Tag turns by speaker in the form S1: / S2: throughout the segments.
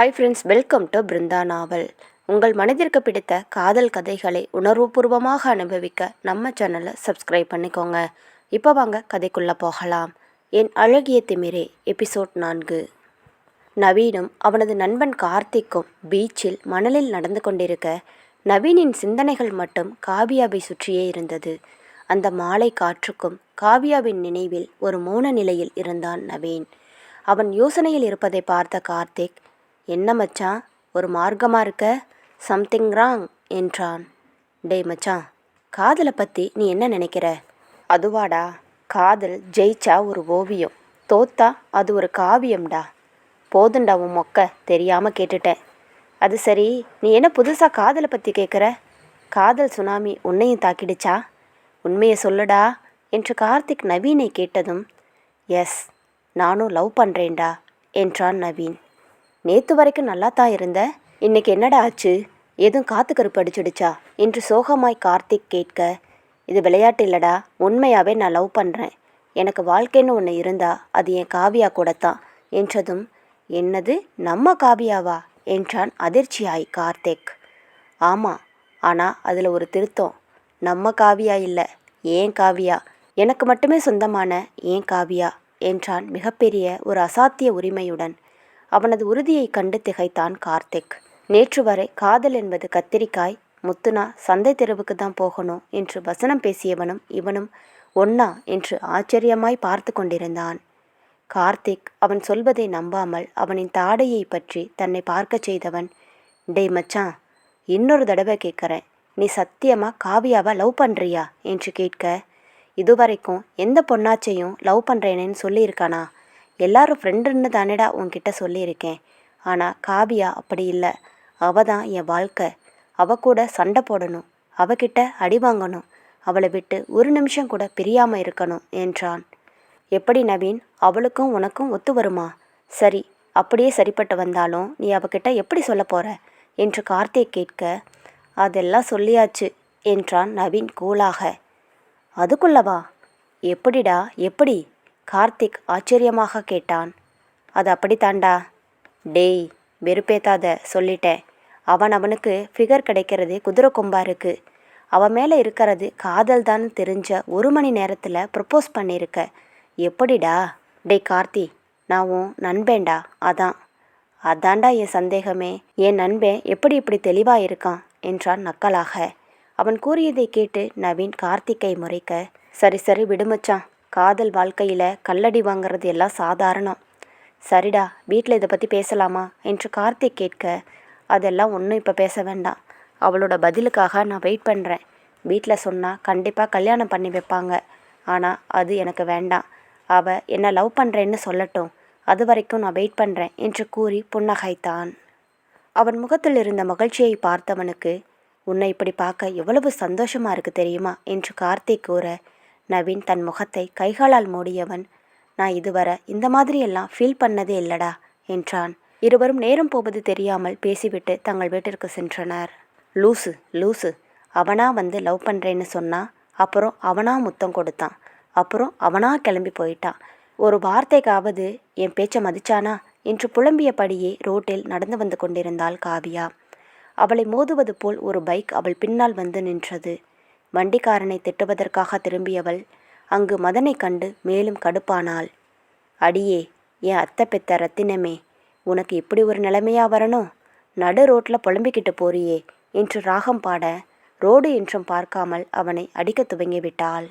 S1: Hi friends welcome to Brinda novel உங்கள் மனதிற்கு பிடித்த காதல் கதைகளை உணர்வுபூர்வமாக அனுபவிக்க நம்ம சேனலை சப்ஸ்கிரைப் பண்ணிக்கோங்க. இப்போ வாங்க கதைக்குள்ளே போகலாம். என் அழகிய திமிரே எபிசோட் நான்கு. நவீனும் அவனது நண்பன் கார்த்திக்கும் பீச்சில் மணலில் நடந்து கொண்டிருக்க நவீனின் சிந்தனைகள் மட்டும் காவியாவை சுற்றியே இருந்தது. அந்த மாலை காற்றுக்கும் காவியாவின் நினைவில் ஒரு மௌன நிலையில் இருந்தான் நவீன். அவன் யோசனையில் இருப்பதை பார்த்த கார்த்திக் என்ன மச்சான் ஒரு மார்க்கமாக இருக்க? சம்திங் ராங் என்றான். டேய் மச்சான் காதலை பற்றி நீ என்ன நினைக்கிற? அதுவாடா காதல் ஜெயிச்சா ஒரு ஓவியம் தோத்தா அது ஒரு காவியம்டா. போதுண்டா உன் மொக்க தெரியாமல் கேட்டுட்டேன். அது சரி நீ என்ன புதுசாக காதலை பற்றி கேட்குற காதல் சுனாமி உன்னையும் தாக்கிடுச்சா? உண்மையை சொல்லுடா என்று கார்த்திக் நவீனை கேட்டதும் எஸ் நானும் லவ் பண்ணுறேன்டா என்றான் நவீன். நேத்து வரைக்கும் நல்லா தான் இருந்த? இன்னைக்கு என்னடா ஆச்சு? எதுவும் காத்து கருப்பு அடிச்சிடுச்சா? என்று சோகமாய் கார்த்திக் கேட்க இது விளையாட்டு இல்லடா உண்மையாகவே நான் லவ் பண்ணுறேன் எனக்கு வாழ்க்கைன்னு ஒன்று இருந்தா அது என் காவியா கூடத்தான் என்றதும் என்னது நம்ம காவியாவா? என்றான் அதிர்ச்சியாய் கார்த்திக். ஆமாம் ஆனால் அதில் ஒரு திருத்தம். நம்ம காவியா இல்லை ஏன் காவியா? எனக்கு மட்டுமே சொந்தமான ஏன் காவியா? என்றான் மிகப்பெரிய ஒரு அசாத்திய உரிமையுடன். அவனது உறுதியை கண்டு திகைத்தான் கார்த்திக். நேற்று வரை காதல் என்பது கத்திரிக்காய் முத்துனா சந்தை தெருவுக்கு தான் போகணும் என்று வசனம் பேசியவனும் இவனும் ஒன்னா என்று ஆச்சரியமாய் பார்த்து கொண்டிருந்தான். கார்த்திக் அவன் சொல்வதை நம்பாமல் அவனின் தாடையை பற்றி தன்னை பார்க்கச் செய்தவன் டேய் மச்சான் இன்னொரு தடவை கேட்குறேன் நீ சத்தியமா காவியாவை லவ் பண்ணுறியா என்று கேட்க இதுவரைக்கும் எந்த பொண்ணாச்சையும் லவ் பண்ணுறேனேன்னு சொல்லியிருக்கானா? எல்லாரும் ஃப்ரெண்டுன்னு தானேடா உன்கிட்ட சொல்லியிருக்கேன். ஆனால் காவியா அப்படி இல்லை. அவ தான் என் வாழ்க்கை. அவ கூட சண்டை போடணும். அவகிட்ட அடி வாங்கணும். அவளை விட்டு ஒரு நிமிஷம் கூட பிரியாமல் இருக்கணும் என்றான். எப்படி நவீன்? அவளுக்கும் உனக்கும் ஒத்து வருமா? சரி அப்படியே சரிப்பட்டு வந்தாலும் நீ அவகிட்ட எப்படி சொல்ல போற? என்று கார்த்திக் கேட்க அதெல்லாம் சொல்லியாச்சு என்றான் நவீன் கூலாக. அதுக்குள்ளவா? எப்படிடா? எப்படி? கார்த்திக் ஆச்சரியமாக கேட்டான். அது அப்படித்தாண்டா டேய் வெறுப்பேத்தாத சொல்லிட்டேன். அவன் அவனுக்கு ஃபிகர் கிடைக்கிறது குதிரை கொம்பா இருக்கு. அவன் மேலே இருக்கிறது காதல் தான் தெரிஞ்ச ஒரு மணி நேரத்தில் ப்ரப்போஸ் பண்ணியிருக்க எப்படிடா? டேய் கார்த்தி நான் உன் நண்பேண்டா அதான். அதான்டா என் சந்தேகமே. என் நண்பன் எப்படி இப்படி தெளிவாக இருக்கான்? என்றான் நக்கலாக. அவன் கூறியதை கேட்டு நவீன் கார்த்திக்கை முறைக்க சரி சரி விடுமச்சான் காதல் வாழ்க்கையில் கல்லடி வாங்குறது எல்லாம் சாதாரணம். சரிடா வீட்டில் இதை பற்றி பேசலாமா? என்று கார்த்திக் கேட்க அதெல்லாம் ஒன்றும் இப்போ பேச வேண்டாம். அவளோட பதிலுக்காக நான் வெயிட் பண்ணுறேன் வீட்டில் சொன்னால் கண்டிப்பாக கல்யாணம் பண்ணி வைப்பாங்க. ஆனால் அது எனக்கு வேண்டாம். அவ என்னை லவ் பண்ணுறேன்னு சொல்லட்டும். அது வரைக்கும் நான் வெயிட் பண்ணுறேன் என்று கூறி புன்னகைத்தான். அவன் முகத்தில் இருந்த மகிழ்ச்சியை பார்த்தவனுக்கு உன்னை இப்படி பார்க்க எவ்வளவு சந்தோஷமாக இருக்குது தெரியுமா? என்று கார்த்திக் கூற நவீன் தன் முகத்தை கைகாலால் மூடியவன் நான் இதுவரை இந்த மாதிரியெல்லாம் ஃபீல் பண்ணதே இல்லடா என்றான். இருவரும் நேரம் போவது தெரியாமல் பேசிவிட்டு தங்கள் வீட்டிற்கு சென்றனர். லூசு லூசு அவனா வந்து லவ் பண்ணுறேன்னு சொன்னா அப்புறம் அவனா முத்தம் கொடுத்தான் அப்புறம் அவனா கிளம்பி போயிட்டான். ஒரு வார்த்தைக்காவது என் பேச்சை மதிச்சானா? என்று புலம்பியபடியே ரோட்டில் நடந்து வந்து கொண்டிருந்தாள் காவியா. அவளை மோதுவது போல் ஒரு பைக் அவள் பின்னால் வந்து நின்றது. வண்டிக்காரனை திட்டுவதற்காக திரும்பியவள் அங்கு மதனை கண்டு மேலும் கடுப்பானாள். அடியே என் அத்தை பெத்த ரத்தினமே உனக்கு இப்படி ஒரு நிலைமையா வரணும்? நடு ரோட்டில் புலம்பிக்கிட்டு போறியே என்று ராகம் பாட ரோடு என்றும் பார்க்காமல் அவனை அடிக்கத் துவங்கிவிட்டாள்.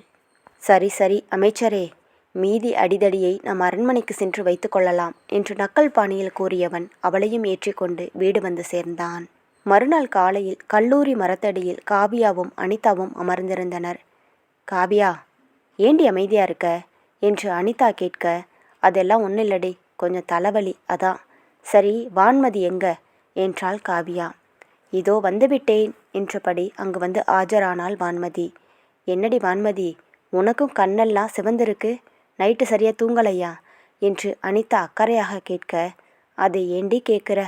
S1: சரி சரி அமைச்சரே மீதி அடிதடியை நாம் அரண்மனைக்கு சென்று வைத்துக்கொள்ளலாம் என்று நக்கல் பாணியில் கூறியவன் அவளையும் ஏற்றிக்கொண்டு வீடு வந்து சேர்ந்தான். மறுநாள் காலையில் கல்லூரி மரத்தடியில் காவியாவும் அனிதாவும் அமர்ந்திருந்தனர். காவியா ஏண்டி அமைதியா இருக்க? என்று அனிதா கேட்க அதெல்லாம் ஒன்றும் இல்லடி கொஞ்சம் தலைவலி அதான். சரி வான்மதி எங்க? என்றாள் காவியா. இதோ வந்துவிட்டேன் என்றபடி அங்கு வந்து ஆஜரானாள் வான்மதி. என்னடி வான்மதி உனக்கும் கண்ணெல்லாம் சிவந்திருக்கு? நைட்டு சரியா தூங்கலையா? என்று அனிதா அக்கறையாக கேட்க அதை ஏண்டி கேட்குற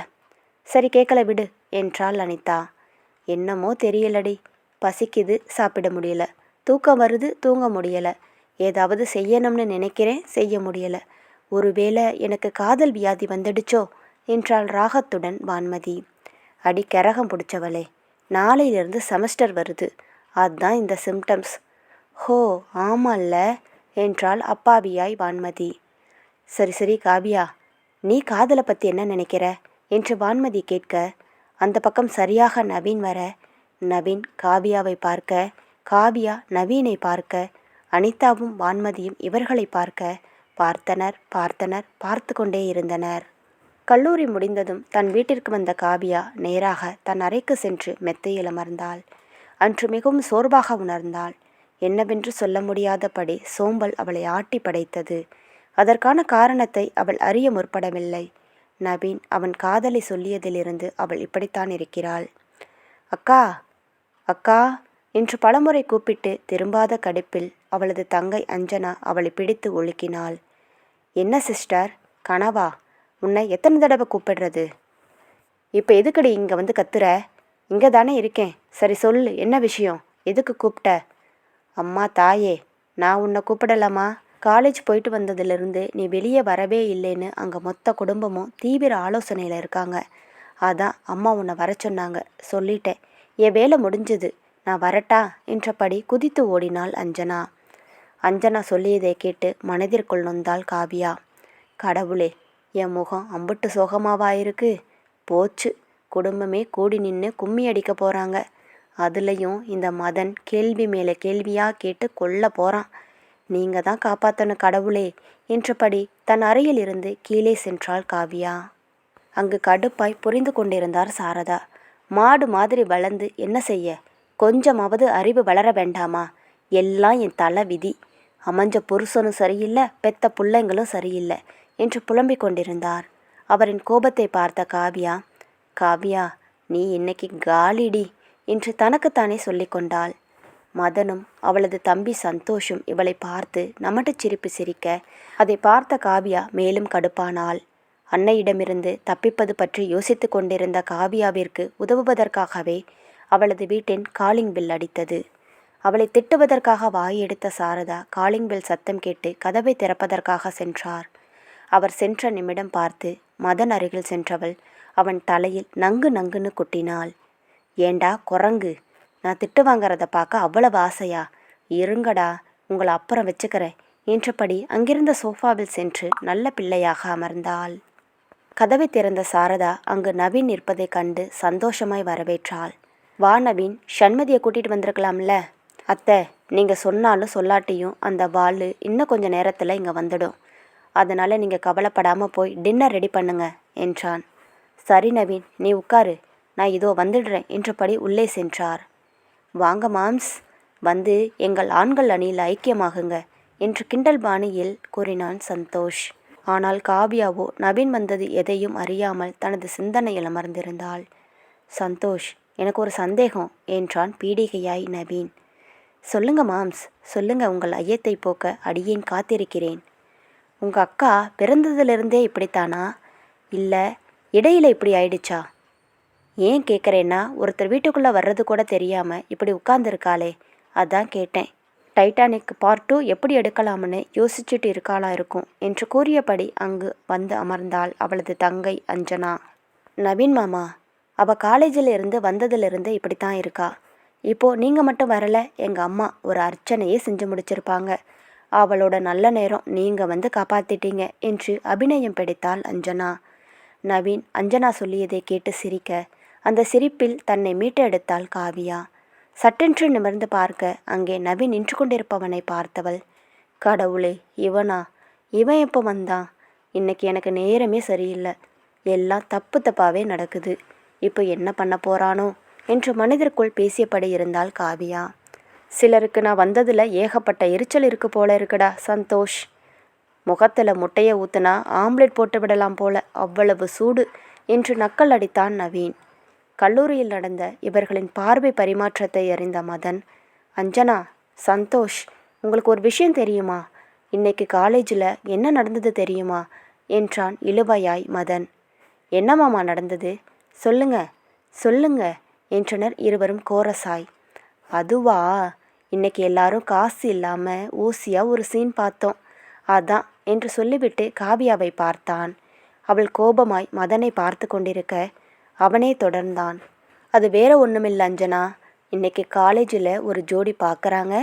S1: சரி கேட்கல விடு. என்றாள் அனிதா. என்னமோ தெரியலடி. பசிக்குது சாப்பிட முடியல. தூக்கம் வருது தூங்க முடியல. ஏதாவது செய்யணும்னு நினைக்கிறேன் செய்ய முடியல. ஒருவேளை எனக்கு காதல் வியாதி வந்துடுச்சோ? என்றாள் ராகத்துடன் வான்மதி. அடி கரகம் பிடிச்சவளே நாளையிலிருந்து செமஸ்டர் வருது. அதுதான் இந்த சிம்டம்ஸ் ஹோ ஆமால்ல என்றாள் அப்பாவியாய் வான்மதி. சரி சரி காவியா நீ காதலை பற்றி என்ன நினைக்கிற? என்று வான்மதி கேட்க அந்த பக்கம் சரியாக நவீன் வர நவீன் காவியாவை பார்க்க காவியா நவீனை பார்க்க அனிதாவும் வான்மதியும் இவர்களை பார்க்க பார்த்தனர் பார்த்தனர் பார்த்து கொண்டே இருந்தனர். கல்லூரி முடிந்ததும் தன் வீட்டிற்கு வந்த காவியா நேராக தன் அறைக்கு சென்று மெத்தையில் அமர்ந்தாள். அன்று மிகவும் சோர்வாக உணர்ந்தாள். என்னவென்று சொல்ல முடியாதபடி சோம்பல் அவளை ஆட்டி படைத்தது அதற்கான காரணத்தை அவள் அறிய முற்படவில்லை. நவீன் அவன் காதலை சொல்லியதிலிருந்து அவள் இப்படித்தான் இருக்கிறாள். அக்கா அக்கா என்று பலமுறை கூப்பிட்டு திரும்பாத கடுப்பில் அவளது தங்கை அஞ்சனா அவளை பிடித்து ஒழுக்கினாள். என்ன சிஸ்டர் கனவா? உன்னை எத்தனை தடவை கூப்பிடுறது? இப்போ எதுக்கடி இங்கே வந்து கத்துற? இங்கே தானே இருக்கேன். சரி சொல்லு என்ன விஷயம்? எதுக்கு கூப்பிட்ட? அம்மா தாயே நான் உன்னை கூப்பிடலாமா? காலேஜ் போயிட்டு வந்ததுலேருந்து நீ வெளியே வரவே இல்லைன்னு அங்கே மொத்த குடும்பமும் தீவிர ஆலோசனையில் இருக்காங்க. அதான் அம்மா உன்னை வர சொன்னாங்க. சொல்லிட்டேன். என் வேலை முடிஞ்சது. நான் வரட்டா? என்றபடி குதித்து ஓடினாள் அஞ்சனா. அஞ்சனா சொல்லியதை கேட்டு மனதிற்குள் நொந்தாள் காவியா. கடவுளே என் முகம் அம்புட்டு சோகமாவா இருக்கு? போச்சு. குடும்பமே கூடி நின்று கும்மி அடிக்க போகிறாங்க அதுலேயும் இந்த மதன் கேள்வி மேலே கேள்வியாக கேட்டு கொல்ல போகிறான் நீங்கள் தான் காப்பாற்றணும் கடவுளே என்றபடி தன் அறையில் இருந்து கீழே சென்றாள் காவியா. அங்கு கடுப்பாய் புரிந்து கொண்டிருந்தார் சாரதா. மாடு மாதிரி வளர்ந்து என்ன செய்ய? கொஞ்சமாவது அறிவு வளர வேண்டாமா? எல்லாம் என் தலை விதி அமைஞ்ச புருஷனும் சரியில்லை பெத்த பிள்ளைங்களும் சரியில்லை என்று புலம்பிக் கொண்டிருந்தார். அவரின் கோபத்தை பார்த்த காவியா காவியா நீ இன்னைக்கு காலிடி என்று தனக்குத்தானே சொல்லிக்கொண்டாள் மதனும் அவளது தம்பி சந்தோஷும் இவளை பார்த்து நமட்டு சிரிப்பு சிரிக்க அதை பார்த்த காவியா மேலும் கடுப்பானாள். அன்னையிடமிருந்து தப்பிப்பது பற்றி யோசித்து கொண்டிருந்த காவியாவிற்கு உதவுவதற்காகவே அவளது வீட்டின் காலிங் பில் அடித்தது. அவளை திட்டுவதற்காக வாயெடுத்த சாரதா காலிங் பில் சத்தம் கேட்டு கதவை திறப்பதற்காக சென்றார். அவர் சென்ற நிமிடம் பார்த்து மதன் அருகில் சென்றவள். அவன் தலையில் நங்கு நங்குன்னு குட்டினாள். ஏண்டா குரங்கு? நான் திட்டு வாங்கிறத பார்க்க அவ்வளவு ஆசையா? இருங்கடா உங்களை அப்புறம் வச்சுக்கிறேன் என்றபடி அங்கிருந்த சோஃபாவில் சென்று நல்ல பிள்ளையாக அமர்ந்தாள். கதவை திறந்த சாரதா அங்கு நவீன் நிற்பதைக் கண்டு சந்தோஷமாய் வரவேற்றாள். வா நவீன் சண்மதியை கூட்டிட்டு வந்திருக்கலாம்ல? அத்தை நீங்கள் சொன்னாலும் சொல்லாட்டியும் அந்த வாள் இன்னும் கொஞ்சம் நேரத்தில் இங்கே வந்துடும். அதனால் நீங்கள் கவலைப்படாமல் போய் டின்னர் ரெடி பண்ணுங்க என்றான். சரி நவீன் நீ உட்காரு. நான் இதோ வந்துடுறேன் என்றபடி உள்ளே சென்றார். வாங்க மாம்ஸ் வந்து எங்கள் ஆண்கள் அணியில் ஐக்கியமாகுங்க என்று கிண்டல் பாணியில் கூறினான் சந்தோஷ். ஆனால் காவியாவோ நவீன் வந்தது எதையும் அறியாமல் தனது சிந்தனையில் அமர்ந்திருந்தாள். சந்தோஷ் எனக்கு ஒரு சந்தேகம் என்றான் பீடிகையாய் நவீன். சொல்லுங்க மாம்ஸ் சொல்லுங்க உங்கள் ஐயத்தை போக்க அடியேன் காத்திருக்கிறேன். உங்கள் அக்கா பிறந்ததிலிருந்தே இப்படித்தானா? இல்லை இடையில இப்படி ஆயிடுச்சா? ஏன் கேட்குறேன்னா ஒருத்தர் வீட்டுக்குள்ளே வர்றது கூட தெரியாமல் இப்படி உட்காந்துருக்காளே அதான் கேட்டேன். டைட்டானிக் பார்ட் டூ எப்படி எடுக்கலாம்னு யோசிச்சுட்டு இருக்காளா இருக்கும் என்று கூறியபடி அங்கு வந்து அமர்ந்தாள் அவளது தங்கை அஞ்சனா. நவீன் மாமா அவள் காலேஜில் இருந்து வந்ததிலிருந்து இப்படித்தான் இருக்கா. இப்போது நீங்கள் மட்டும் வரலை எங்கள் அம்மா ஒரு அர்ச்சனையே செஞ்சு முடிச்சிருப்பாங்க. அவளோட நல்ல நேரம் நீங்கள் வந்து காப்பாற்றிட்டீங்க என்று அபிநயம் பிடித்தாள் அஞ்சனா. நவீன் அஞ்சனா சொல்லியதை கேட்டு சிரிக்க அந்த சிரிப்பில் தன்னை மீட்டெடுத்தாள் காவியா. சட்டென்று நிமிர்ந்து பார்க்க அங்கே நவீன் நின்று கொண்டிருப்பவனை பார்த்தவள். கடவுளே இவனா? இவன் எப்போ வந்தான் இன்னைக்கு எனக்கு நேரமே சரியில்லை. எல்லாம் தப்பு தப்பாவே நடக்குது. இப்போ என்ன பண்ண போறானோ? என்று மனிதருக்குள் பேசியபடி இருந்தால் காவியா. சிலருக்கு நான் வந்ததில் ஏகப்பட்ட எரிச்சல் இருக்கு போல இருக்குடா சந்தோஷ். முகத்தில் முட்டையை ஊத்துனா ஆம்லெட் போட்டு விடலாம் போல அவ்வளவு சூடு என்று நக்கல் அடித்தான் நவீன். கல்லூரியில் நடந்த இவர்களின் பார்வை பரிமாற்றத்தை அறிந்த மதன் அஞ்சனா சந்தோஷ் உங்களுக்கு ஒரு விஷயம் தெரியுமா? இன்னைக்கு காலேஜில் என்ன நடந்தது தெரியுமா? என்றான் இழுவையாய் மதன். என்னமாமா நடந்தது? சொல்லுங்க சொல்லுங்க என்றனர் இருவரும் கோரசாய். அதுவா? இன்னைக்கு எல்லாரும் காசு இல்லாமல் ஊசியாக ஒரு சீன் பார்த்தோம். அதான் என்று சொல்லிவிட்டு காவியாவை பார்த்தான். அவள் கோபமாய் மதனை பார்த்து கொண்டிருக்க அவனே தொடர்ந்தான். அது வேற ஒன்றுமில்ல அஞ்சனா இன்னைக்கு காலேஜில் ஒரு ஜோடி பார்க்குறாங்க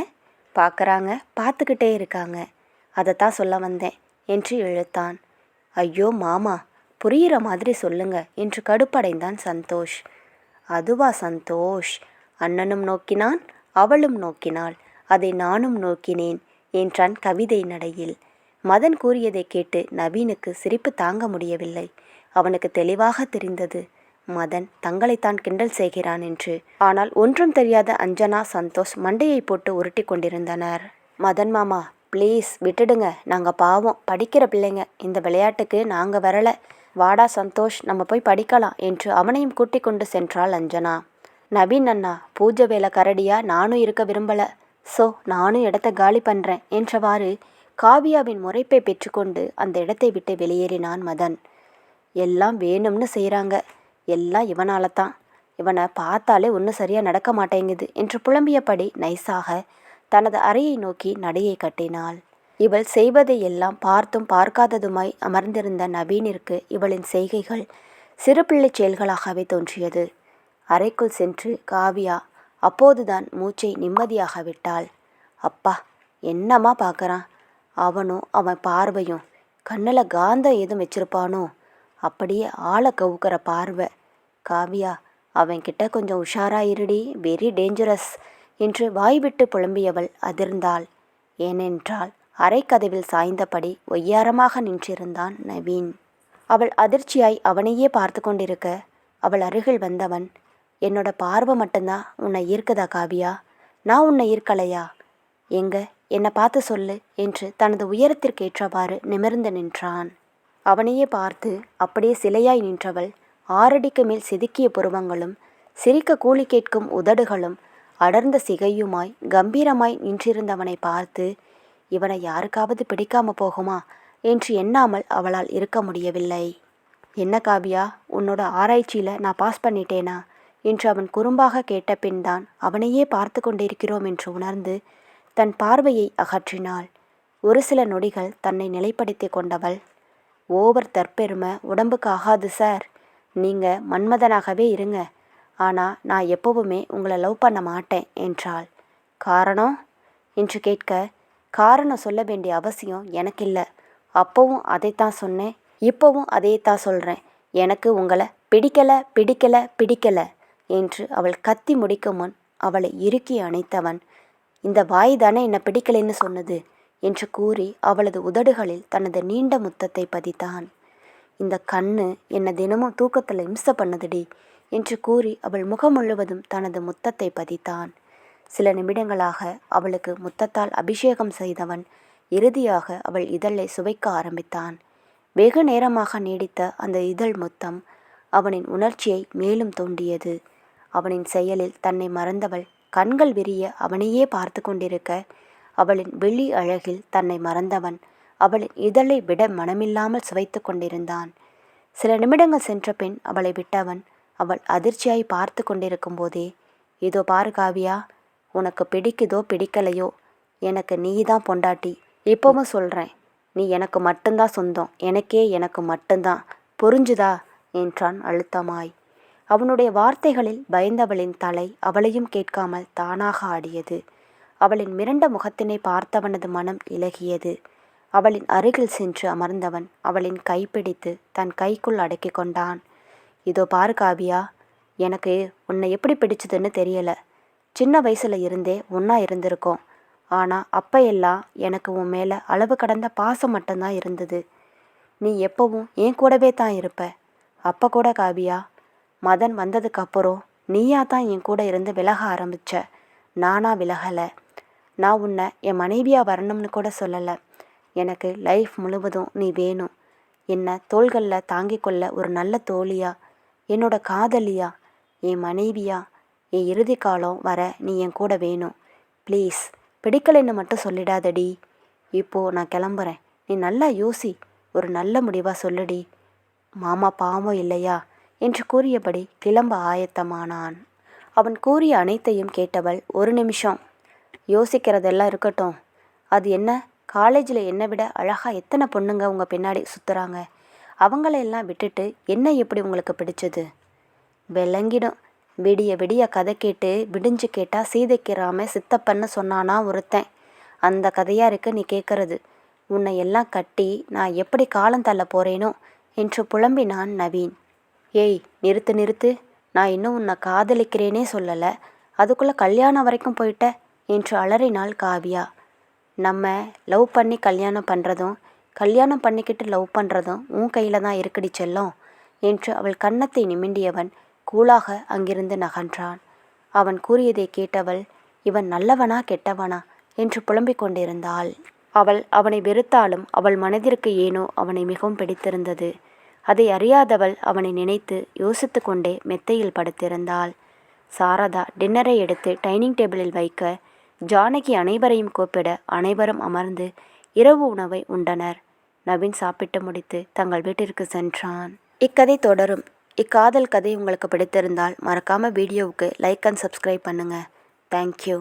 S1: பார்க்குறாங்க பார்த்துக்கிட்டே இருக்காங்க. அதைத்தான் சொல்ல வந்தேன் என்று இழுத்தான். ஐயோ மாமா புரியிற மாதிரி சொல்லுங்க என்று கடுப்படைந்தான் சந்தோஷ். அதுவா சந்தோஷ் அண்ணனும் நோக்கினான் அவளும் நோக்கினாள் அதை நானும் நோக்கினேன் என்றான் கவிதை நடையில். மதன் கூறியதை கேட்டு நவீனுக்கு சிரிப்பு தாங்க முடியவில்லை. அவனுக்கு தெளிவாக தெரிந்தது மதன் தங்களைத்தான் கிண்டல் செய்கிறான் என்று. ஆனால் ஒன்றும் தெரியாத அஞ்சனா சந்தோஷ் மண்டையை போட்டு உருட்டி கொண்டிருந்தனர். மதன் மாமா ப்ளீஸ் விட்டுடுங்க. நாங்கள் பாவம். படிக்கிற பிள்ளைங்க. இந்த விளையாட்டுக்கு நாங்கள் வரல. வாடா சந்தோஷ். நம்ம போய் படிக்கலாம் என்று அவனையும் கூட்டிக் கொண்டு சென்றாள் அஞ்சனா. நவீன் அண்ணா பூஜை வேலை கரடியா? நானும் இருக்க விரும்பல. ஸோ நானும் இடத்த காலி பண்ணுறேன் என்றவாறு காவியாவின் முறைப்பை பெற்றுக்கொண்டு அந்த இடத்தை விட்டு வெளியேறினான் மதன். எல்லாம் வேணும்னு செய்கிறாங்க எல்லாம் இவனால தான் இவனை பார்த்தாலே ஒன்றும் சரியாக நடக்க மாட்டேங்குது என்று புலம்பியபடி நைஸாக தனது அறையை நோக்கி நடையை கட்டினாள். இவள் செய்வதை எல்லாம் பார்த்தும் பார்க்காததுமாய் அமர்ந்திருந்த நவீனிற்கு இவளின் செய்கைகள் சிறுபிள்ளை செயல்களாகவே தோன்றியது. அறைக்குள் சென்று காவியா அப்போதுதான் மூச்சை நிம்மதியாக விட்டாள். அப்பா என்னம்மா பார்க்குறான்? அவனும் அவன் பார்வையும் கண்ணில் காந்தம் எதுவும் வச்சிருப்பானோ? அப்படியே ஆளை கவுக்கிற பார்வை காவியா அவன்கிட்ட கொஞ்சம் உஷாரா இருடி வெரி டேஞ்சரஸ் என்று வாய்விட்டு புலம்பியவள் அதிர்ந்தாள். ஏனென்றால் அரைக்கதவில் சாய்ந்தபடி ஒய்யாரமாக நின்றிருந்தான் நவீன். அவள் அதிர்ச்சியாய் அவனையே பார்த்து கொண்டிருக்க அவள் அருகில் வந்தவன் என்னோட பார்வை மட்டும்தான் உன்னை ஈர்க்குதா காவியா? நான் உன்னை ஈர்க்கலையா? எங்க? என்னை பார்த்து சொல்லு என்று தனது உயரத்திற்கேற்றவாறு நிமிர்ந்து நின்றான். அவனையே பார்த்து அப்படியே சிலையாய் நின்றவள் ஆறடிக்கு மேல் செதுக்கிய புருவங்களும் சிரிக்க கூலி கேட்கும் உதடுகளும் அடர்ந்த சிகையுமாய் கம்பீரமாய் நின்றிருந்தவனை பார்த்து இவனை யாருக்காவது பிடிக்காம போகுமா? என்று எண்ணாமல் அவளால் இருக்க முடியவில்லை. என்ன காவியா உன்னோட ஆராய்ச்சியில நான் பாஸ் பண்ணிட்டேனா? என்று அவன் குறும்பாக கேட்ட பின்தான் அவனையே பார்த்து கொண்டிருக்கிறோம் என்று உணர்ந்து தன் பார்வையை அகற்றினாள். ஒரு சில நொடிகள் தன்னை நிலைப்படுத்தி கொண்டவள் ஓவர் தற்பெருமை உடம்புக்கு ஆகாது சார். நீங்கள் மன்மதனாகவே இருங்க. ஆனால் நான் எப்பவுமே உங்களை லவ் பண்ண மாட்டேன் என்றாள். காரணம்? என்று கேட்க காரணம் சொல்ல வேண்டிய அவசியம் எனக்கு இல்லை அப்போவும் அதைத்தான் சொன்னேன். இப்போவும் அதைத்தான் சொல்கிறேன் எனக்கு உங்களை பிடிக்கலை பிடிக்கலை பிடிக்கலை என்று அவள் கத்தி முடிக்கும் முன் அவளை இறுக்கி அணைத்தவன். இந்த வாய் தானே என்னை பிடிக்கலைன்னு சொன்னது? என்று கூறி அவளது உதடுகளில் தனது நீண்ட முத்தத்தை பதித்தான். இந்த கண்ணு என்னை தினமும் தூக்கத்தில் இம்ச பண்ணுதுடி என்று கூறி அவள் முகம் முழுவதும் தனது முத்தத்தை பதித்தான். சில நிமிடங்களாக அவளுக்கு முத்தத்தால் அபிஷேகம் செய்தவன் இறுதியாக அவள் இதழை சுவைக்க ஆரம்பித்தான். வெகு நேரமாக நீடித்த அந்த இதழ் முத்தம் அவனின் உணர்ச்சியை மேலும் தூண்டியது. அவனின் செயலில் தன்னை மறந்தவள் கண்கள் விரிய அவனையே பார்த்து கொண்டிருக்க அவளின் வெள்ளி அழகில் தன்னை மறந்தவன் அவளின் இதழை விட மனமில்லாமல் சுவைத்து கொண்டிருந்தான். சில நிமிடங்கள் சென்ற பின் அவளை விட்டவன் அவள் அதிர்ச்சியாய் பார்த்து கொண்டிருக்கும் போதே இதோ பாரு காவியா உனக்கு பிடிக்குதோ பிடிக்கலையோ எனக்கு நீ தான் பொண்டாட்டி. இப்போவும் சொல்கிறேன் நீ எனக்கு மட்டும்தான் சொந்தம் எனக்கே எனக்கு மட்டும்தான். புரிஞ்சுதா? என்றான் அழுத்தமாய். அவனுடைய வார்த்தைகளில் பயந்தவளின் தலை அவளையும் கேட்காமல் தானாக ஆடியது. அவளின் மிரண்ட முகத்தினை பார்த்தவனது மனம் இலகியது. அவளின் அருகில் சென்று அமர்ந்தவன் அவளின் கைப்பிடித்து தன் கைக்குள் அடக்கி கொண்டான். இதோ பாரு காவியா எனக்கு உன்னை எப்படி பிடிச்சதுன்னு தெரியல. சின்ன வயசுல இருந்தே ஒன்றா இருந்திருக்கோம். ஆனால் அப்பையெல்லாம் எல்லாம் எனக்கு உன் மேலே அளவு கடந்த பாசம் மட்டும்தான் இருந்தது. நீ எப்பவும் என் கூடவே தான் இருப்ப. அப்போ கூட காவியா மதன் வந்ததுக்கப்புறம் நீயா தான் என் கூட இருந்து விலக ஆரம்பிச்ச. நானா விலகலை. நான் உன்னை என் மனைவியாக வரணும்னு கூட சொல்லலை. எனக்கு லைஃப் முழுவதும் நீ வேணும். என்னை தோள்களில் தாங்கிக் கொள்ள ஒரு நல்ல தோழியா? என்னோட காதலியா? என் மனைவியா? என் இறுதி காலம் வர நீ என் கூட வேணும். ப்ளீஸ் பிடிக்கலைன்னு மட்டும் சொல்லிடாதடி. இப்போது நான் கிளம்புறேன். நீ நல்லா யோசி. ஒரு நல்ல முடிவாக சொல்லுடி. மாமா பாவம் இல்லையா? என்று கூறியபடி கிளம்ப ஆயத்தமானான். அவன் கூறிய அனைத்தையும் கேட்டவள் ஒரு நிமிஷம். யோசிக்கிறதெல்லாம் இருக்கட்டும். அது என்ன? காலேஜில் என்னை விட அழகாக எத்தனை பொண்ணுங்க உங்கள் பின்னாடி சுற்றுறாங்க அவங்களையெல்லாம் விட்டுட்டு என்ன எப்படி உங்களுக்கு பிடிச்சது? விளங்கிடும். விடிய விடிய கதை கேட்டு விடிஞ்சு கேட்டால் சீதைக்கிராம சித்தப்பன்னு சொன்னானா ஒருத்தன். அந்த கதையாக இருக்கு நீ கேட்கறது உன்னை எல்லாம் கட்டி நான் எப்படி காலம் தள்ள போகிறேனோ என்று புலம்பினான் நவீன். ஏய் நிறுத்து நிறுத்து. நான் இன்னும் உன்னை காதலிக்கிறேனே சொல்லலை. அதுக்குள்ளே கல்யாணம் வரைக்கும் போயிட்ட என்று அலறினாள் காவியா. நம்ம லவ் பண்ணி கல்யாணம் பண்ணுறதும் கல்யாணம் பண்ணிக்கிட்டு லவ் பண்ணுறதும் உன் கையில் தான் இருக்குடி செல்லம் என்று அவள் கன்னத்தை நிமிண்டியவன் கூலாக அங்கிருந்து நகன்றான். அவன் கூறியதை கேட்டவள் இவன் நல்லவனா கெட்டவனா? என்று புலம்பிக் கொண்டிருந்தாள். அவள் அவனை வெறுத்தாலும் அவள் மனதிற்கு ஏனோ அவனை மிகவும் பிடித்திருந்தது. அதை அறியாதவள் அவனை நினைத்து யோசித்து கொண்டே மெத்தையில் படுத்திருந்தாள். சாரதா டின்னரை எடுத்து டைனிங் டேபிளில் வைக்க ஜானகி அனைவரையும் கூப்பிட அனைவரும் அமர்ந்து இரவு உணவை உண்டனர். நவீன் சாப்பிட்டு முடித்து தங்கள் வீட்டிற்கு சென்றான். இக்கதை தொடரும். இக்காதல் கதை உங்களுக்கு பிடித்திருந்தால் மறக்காமல் வீடியோவுக்கு லைக் அண்ட் சப்ஸ்கிரைப் பண்ணுங்கள் தேங்க்யூ